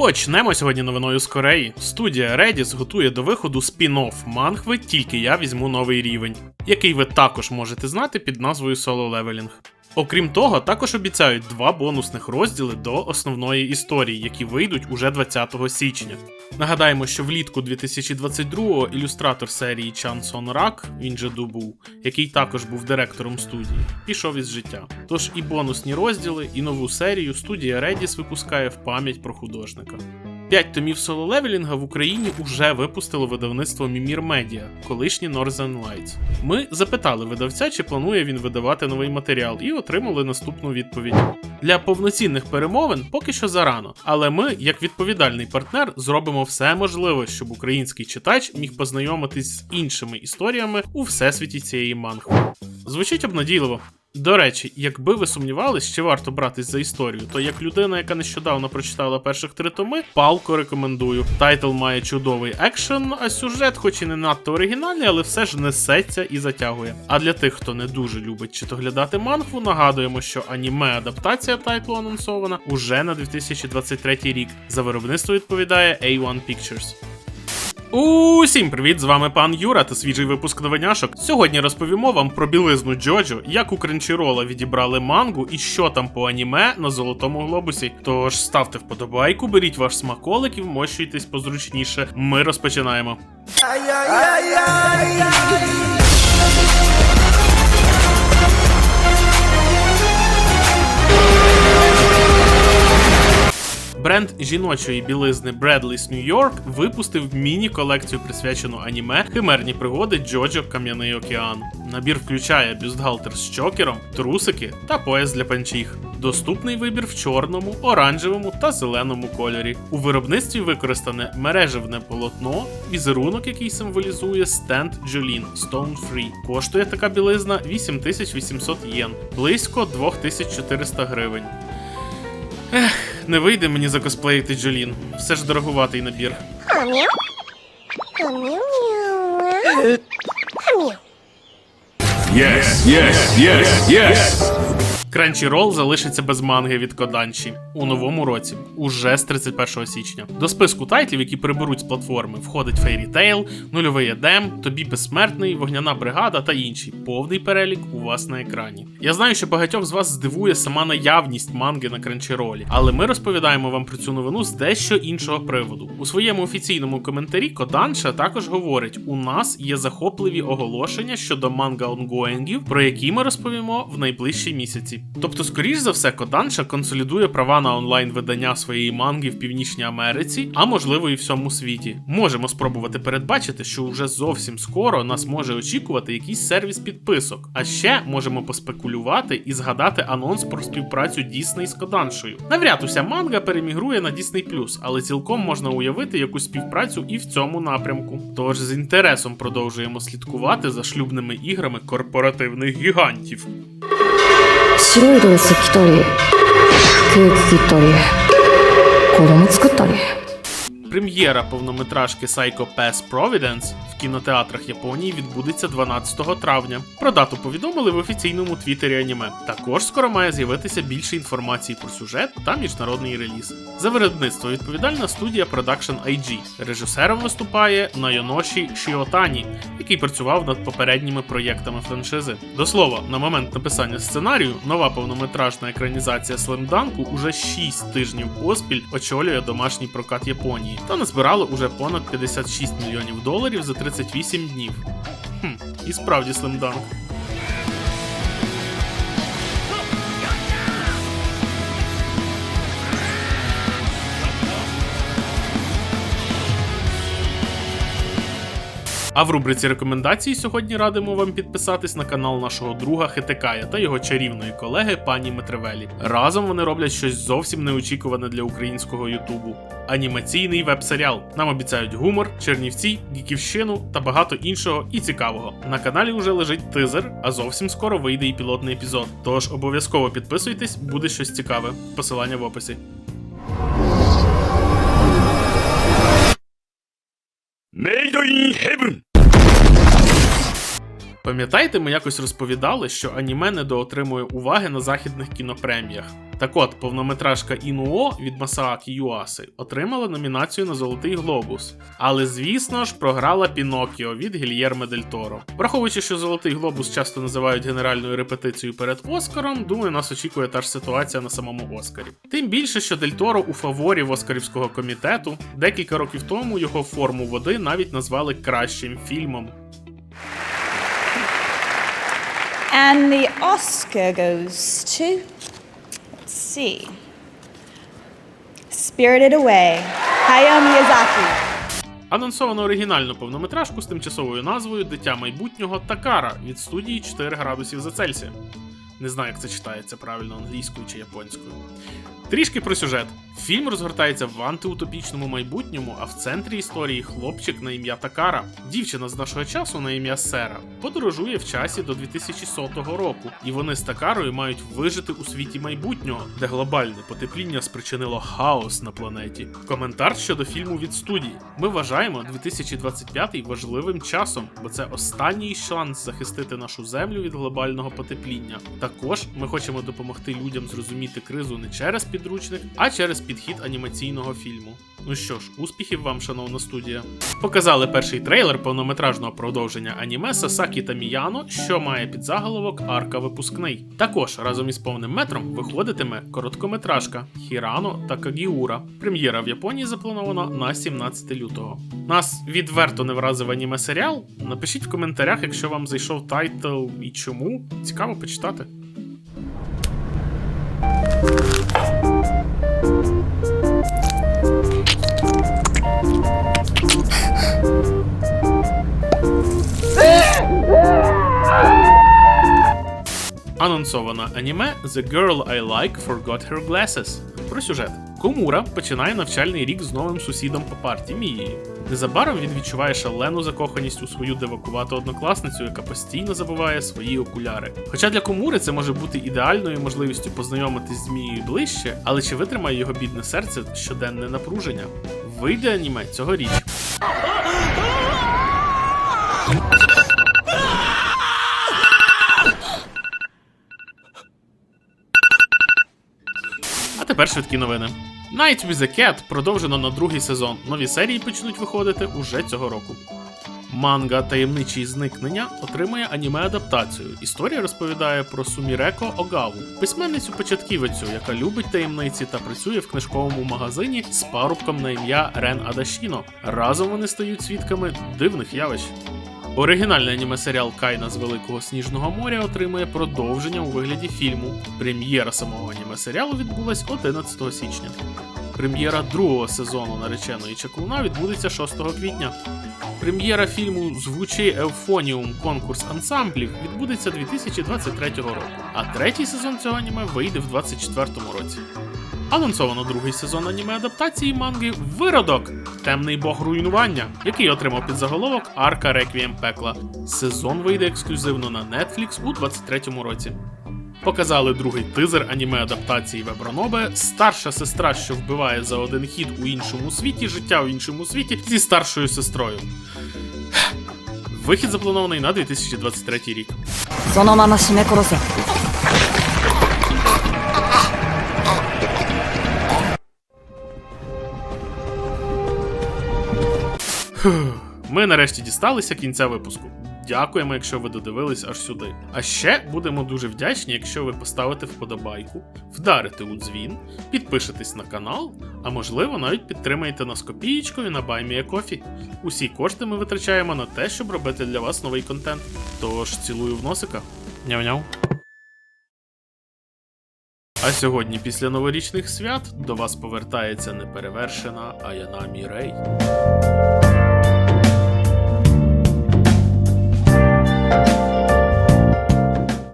Почнемо сьогодні новиною з Кореї. Студія Redis готує до виходу спін-офф мангви Тільки я візьму новий рівень, який ви також можете знати під назвою Solo Leveling. Окрім того, також обіцяють два бонусних розділи до основної історії, які вийдуть уже 20 січня. Нагадаємо, що влітку 2022-го ілюстратор серії Чан Сон Рак, він же Дубу, який також був директором студії, пішов із життя. Тож і бонусні розділи, і нову серію студія Redis випускає в пам'ять про художника. П'ять томів соло-левелінга в Україні уже випустило видавництво Мімір Медіа, колишнє Northern Lights. Ми запитали видавця, чи планує він видавати новий матеріал, і отримали наступну відповідь. Для повноцінних перемовин поки що зарано, але ми, як відповідальний партнер, зробимо все можливе, щоб український читач міг познайомитись з іншими історіями у всесвіті цієї мангви. Звучить обнадійливо. До речі, якби ви сумнівались, чи варто братись за історію, то як людина, яка нещодавно прочитала перших три томи, палко рекомендую. Тайтл має чудовий екшен, а сюжет, хоч і не надто оригінальний, але все ж несеться і затягує. А для тих, хто не дуже любить чи то глядати мангву, нагадуємо, що аніме адаптація тайтлу анонсована уже на 2023 рік. За виробництво відповідає A1 Pictures. Усім привіт! З вами пан Юра та свіжий випуск новиняшок. Сьогодні розповімо вам про білизну Джоджо, як у Кренчірола відібрали мангу і що там по аніме на золотому глобусі. Тож ставте вподобайку, беріть ваш смаколик і вмощуйтесь позручніше. Ми розпочинаємо. Бренд жіночої білизни Bradley's New York випустив міні-колекцію, присвячену аніме Химерні пригоди Джоджо Кам'яний океан. Набір включає бюстгальтер з чокером, трусики та пояс для панчіх. Доступний вибір в чорному, оранжевому та зеленому кольорі. У виробництві використане мережевне полотно, візерунок, який символізує стенд Джолін Stone Free. Коштує така білизна 8800 єн, близько 2400 гривень. Не вийде мені закосплеїти Джолін. Все ж дорогуватий набір. Yes, yes, yes, yes. Crunchyroll залишиться без манги від Коданші у новому році, уже з 31 січня. До списку тайтлів, які приберуть з платформи, входить Fairy Tail, Нульовий Едем, Тобі Безсмертний, Вогняна бригада та інші. Повний перелік у вас на екрані. Я знаю, що багатьох з вас здивує сама наявність манги на Crunchyroll, але ми розповідаємо вам про цю новину з дещо іншого приводу. У своєму офіційному коментарі Коданша також говорить: у нас є захопливі оголошення щодо манга онгоїнгів, про які ми розповімо в найближчі місяці. Тобто, скоріш за все, Коданша консолідує права на онлайн видання своєї манги в Північній Америці, а можливо і всьому світі. Можемо спробувати передбачити, що вже зовсім скоро нас може очікувати якийсь сервіс підписок. А ще можемо поспекулювати і згадати анонс про співпрацю Дісней з Коданшою. Навряд уся манга перемігрує на Disney+, але цілком можна уявити якусь співпрацю і в цьому напрямку. Тож з інтересом продовжуємо слідкувати за шлюбними іграми корпоративних гігантів. 白いドレス着たりケーキ切ったり子供作ったり。Прем'єра повнометражки Psycho Pass Providence в кінотеатрах Японії відбудеться 12 травня. Про дату повідомили в офіційному твіттері аніме. Також скоро має з'явитися більше інформації про сюжет та міжнародний реліз. За виробництво відповідальна студія Production IG. Режисером виступає Найоноші Шіотані, який працював над попередніми проєктами франшизи. До слова, на момент написання сценарію нова повнометражна екранізація Слемданку уже 6 тижнів поспіль очолює домашній прокат Японії та назбирали уже понад 56 мільйонів доларів за 38 днів. Хм, і справді Слемданк. А в рубриці рекомендацій сьогодні радимо вам підписатись на канал нашого друга Хитекая та його чарівної колеги пані Метревелі. Разом вони роблять щось зовсім неочікуване для українського Ютубу. Анімаційний веб-серіал. Нам обіцяють гумор, чернівці, гіківщину та багато іншого і цікавого. На каналі вже лежить тизер, а зовсім скоро вийде і пілотний епізод. Тож обов'язково підписуйтесь, буде щось цікаве. Посилання в описі. Heaven. Пам'ятаєте, ми якось розповідали, що аніме недоотримує уваги на західних кінопреміях. Так от, повнометражка Інуо від Масаакі Юаси отримала номінацію на Золотий Глобус. Але звісно ж програла Пінокіо від Гільєрме Дель Торо. Враховуючи, що Золотий Глобус часто називають генеральною репетицією перед Оскаром, думаю, нас очікує та ж ситуація на самому Оскарі. Тим більше, що Дель Торо у фаворі Оскарівського комітету декілька років тому його форму води навіть назвали кращим фільмом. And the Oscar goes to. See. Spirited Away. Hayao Miyazaki. Анонсовано оригінальну повнометражку з тимчасовою назвою Дитя майбутнього Такара від студії 4 градусів за Цельсієм. Не знаю, як це читається правильно англійською чи японською. Трішки про сюжет. Фільм розгортається в антиутопічному майбутньому, а в центрі історії хлопчик на ім'я Такара. Дівчина з нашого часу на ім'я Сера подорожує в часі до 2100 року, і вони з Такарою мають вижити у світі майбутнього, де глобальне потепління спричинило хаос на планеті. Коментар щодо фільму від студії. Ми вважаємо 2025 важливим часом, бо це останній шанс захистити нашу землю від глобального потепління. Також ми хочемо допомогти людям зрозуміти кризу не через підручник, а через підхід анімаційного фільму. Ну що ж, успіхів вам, шановна студія. Показали перший трейлер повнометражного продовження аніме Сасакі та Міяно, що має під заголовок Арка випускний. Також разом із повним метром виходитиме короткометражка Хірано та Кагіура. Прем'єра в Японії запланована на 17 лютого. Нас відверто не вразив аніме серіал. Напишіть в коментарях, якщо вам зайшов тайтл і чому. Цікаво почитати. Анонсовано аніме The Girl I Like Forgot Her Glasses. Про сюжет. Комура починає навчальний рік з новим сусідом по парті Мією. Незабаром він відчуває шалену закоханість у свою дивакувату однокласницю, яка постійно забуває свої окуляри. Хоча для Комури це може бути ідеальною можливістю познайомитись з Мією ближче, але чи витримає його бідне серце щоденне напруження? Вийде аніме цьогоріч. Тепер швидкі новини. Night with a Cat продовжено на другий сезон. Нові серії почнуть виходити уже цього року. Манга Таємничі зникнення отримує аніме-адаптацію. Історія розповідає про Суміреко Огаву, письменницю початківицю, яка любить таємниці та працює в книжковому магазині з парубком на ім'я Рен Адашіно. Разом вони стають свідками дивних явищ. Оригінальний аніме-серіал Кайна з Великого Сніжного моря отримує продовження у вигляді фільму. Прем'єра самого аніме-серіалу відбулась 11 січня. Прем'єра другого сезону нареченої чаклуна відбудеться 6 квітня. Прем'єра фільму Звучи Евфоніум конкурс ансамблів відбудеться 2023 року, а третій сезон цього аніме вийде в 2024 році. Анонсовано другий сезон аніме адаптації манги Виродок Темний бог руйнування, який отримав під заголовок Арка Реквієм Пекла. Сезон вийде ексклюзивно на Netflix у 2023 році. Показали другий тизер аніме адаптації Вебронобе Старша сестра, що вбиває за один хід у іншому світі, життя у іншому світі зі старшою сестрою. Вихід запланований на 2023 рік. Ми нарешті дісталися кінця випуску. Дякуємо, якщо ви додивились аж сюди. А ще будемо дуже вдячні, якщо ви поставите вподобайку, вдарите у дзвін, підпишетесь на канал, а можливо навіть підтримаєте нас копієчкою на BuyMeACoffee. Усі кошти ми витрачаємо на те, щоб робити для вас новий контент. Тож цілую в носика. Няв-няв. А сьогодні, після новорічних свят, до вас повертається неперевершена Аяна Мірей.